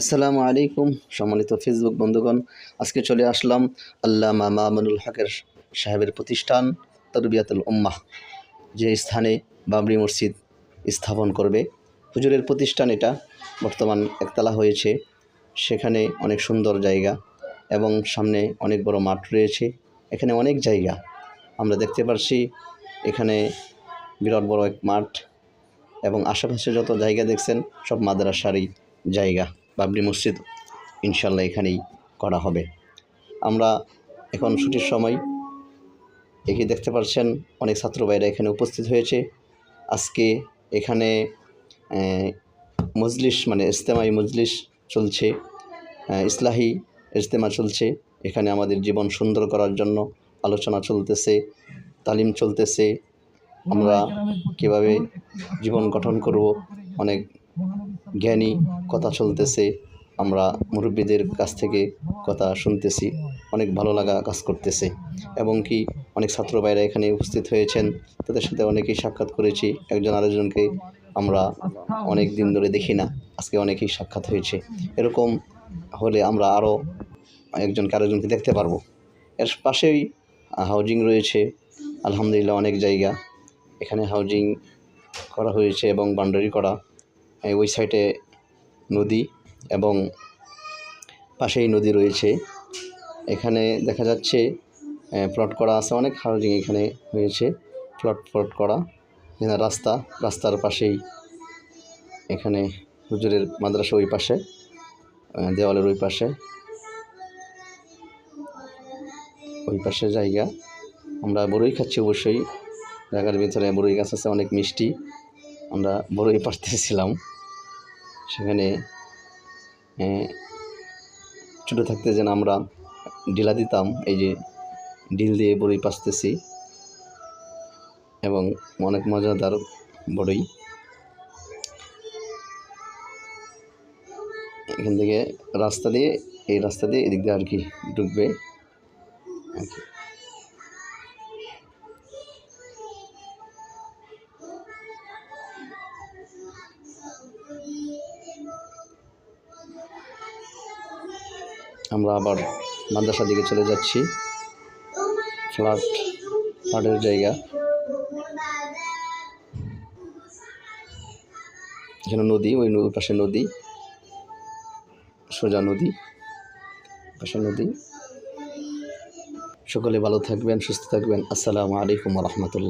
আসসালামু আলাইকুম, সম্মানিত ফেসবুক বন্ধুগণ। আজকে চলে আসলাম আল্লামা মামুনুল হকের সাহেবের প্রতিষ্ঠান তরবিয়াতুল উম্মাহ, যে স্থানে বাবরি মসজিদ স্থাপন করবে। হুজুরের প্রতিষ্ঠান এটা, বর্তমান একতলা হয়েছে। সেখানে অনেক সুন্দর জায়গা এবং সামনে অনেক বড় মাঠ রয়েছে। এখানে অনেক জায়গা। আমরা দেখতে পারছি এখানে বিরাট বড় এক মাঠ এবং আশেপাশে যত জায়গা দেখছেন, সব মাদ্রাসারই জায়গা। বাবরি মসজিদ ইনশাল্লাহ এখানেই করা হবে। আমরা এখন ছুটির সময়। একে দেখতে পাচ্ছেন অনেক ছাত্র ভাইরা এখানে উপস্থিত হয়েছে। আজকে এখানে মজলিস মানে ইজতেমাই মজলিস চলছে ইসলাহি ইজতেমা চলছে। এখানে আমাদের জীবন সুন্দর করার জন্য আলোচনা চলতেছে, তালিম চলতেছে। আমরা কীভাবে জীবন গঠন করব, অনেক জ্ঞানী কথা চলতেছে। আমরা মুরব্বীদের কাছ থেকে কথা শুনতেছি। অনেক ভালো লাগা কাজ করতেছে। এবং কি অনেক ছাত্র ভাইরা এখানে উপস্থিত হয়েছেন। তাদের সাথে অনেকেই সাক্ষাৎ করেছি। একজন আরেকজনকে আমরা অনেক দিন ধরে দেখি না। আজকে অনেকেই সাক্ষাৎ হয়েছে। এরকম হলে আমরা আরও একজনকে আরেকজনকে দেখতে পারব। এর পাশেই হাউজিং রয়েছে। আলহামদুলিল্লাহ অনেক জায়গা। এখানে হাউজিং করা হয়েছে এবং বাউন্ডারি করা। ওই সাইডে নদী এবং পাশেই নদী রয়েছে। এখানে দেখা যাচ্ছে প্লট করা আছে অনেক হাউজিং এখানে হয়েছে। প্লট প্লট করা। এখানে রাস্তা, রাস্তার পাশেই এখানে হুজুরের মাদ্রাসা ওই পাশে দেওয়ালের ওই পাশে। ওই পাশে জায়গা। আমরা বড়ই খাচ্ছি অবশ্যই। জায়গার ভিতরে বড়ই গাছ আছে, অনেক মিষ্টি। আমরা বড়ই পাড়তেছিলাম সেখানে ছোটো থাকতে যেন আমরা ডিলা দিতাম, এই যে ডিল দিয়ে বড়ই পাচতেছি এবং অনেক মজাদার বড়ই। এখান থেকে রাস্তা দিয়ে, এই রাস্তা দিয়ে এদিক দিয়ে আর কি ঢুকবে। আর কি। আমরা আবার মাদ্রাসার দিকে চলে যাচ্ছি। ফ্ল্যাট, ফ্ল্যাটের জায়গা। এখানে নদী, ওই পাশে নদী। সোজা নদী, পাশে নদী। সকলে ভালো থাকবেন, সুস্থ থাকবেন। আসসালামু আলাইকুম রহমতুল্লাহ।